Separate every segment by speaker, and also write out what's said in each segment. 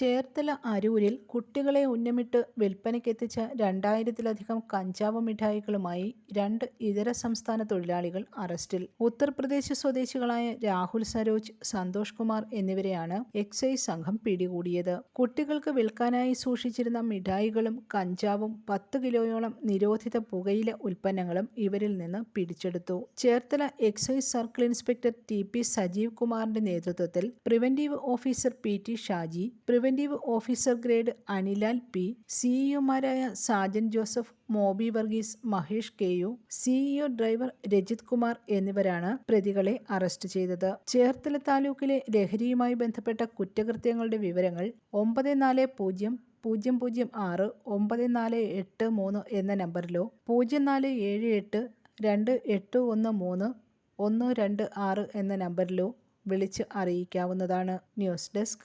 Speaker 1: ചേർത്തല അരൂരിൽ കുട്ടികളെ ഉന്നമിട്ട് വിൽപ്പനയ്ക്കെത്തിച്ച രണ്ടായിരത്തിലധികം കഞ്ചാവ് മിഠായികളുമായി രണ്ട് ഇതര സംസ്ഥാന തൊഴിലാളികൾ അറസ്റ്റിൽ. ഉത്തർപ്രദേശ് സ്വദേശികളായ രാഹുൽ സരോജ് സന്തോഷ് കുമാർ എന്നിവരെയാണ് എക്സൈസ് സംഘം പിടികൂടിയത്. കുട്ടികൾക്ക് വിൽക്കാനായി സൂക്ഷിച്ചിരുന്ന മിഠായികളും കഞ്ചാവും പത്ത് കിലോയോളം നിരോധിത പുകയില ഉൽപ്പന്നങ്ങളും ഇവരിൽ നിന്ന് പിടിച്ചെടുത്തു. Cherthala excise circle inspector T P Sajeev കുമാറിന്റെ നേതൃത്വത്തിൽ preventive officer P T Shaji preventive officer grade Anilal P സിഇഒമാരായ Sajan Joseph Mobi Varghese Mahesh K U CEO driver Rajith Kumar എന്നിവരാണ് പ്രതികളെ അറസ്റ്റ് ചെയ്തത്. ചേർത്തല താലൂക്കിലെ ലഹരിയുമായി ബന്ധപ്പെട്ട കുറ്റകൃത്യങ്ങളുടെ വിവരങ്ങൾ ഒമ്പത് നാല് പൂജ്യം പൂജ്യം പൂജ്യം ആറ് ഒമ്പത് നാല് എട്ട് മൂന്ന് എന്ന നമ്പറിലോ പൂജ്യം നാല് ഏഴ് എട്ട് രണ്ട് എട്ട് ഒന്ന് മൂന്ന് ഒന്ന് രണ്ട് ആറ് എന്ന നമ്പറിലോ വിളിച്ച് അറിയിക്കാവുന്നതാണ്. News desk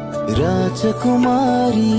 Speaker 2: Rajakumari.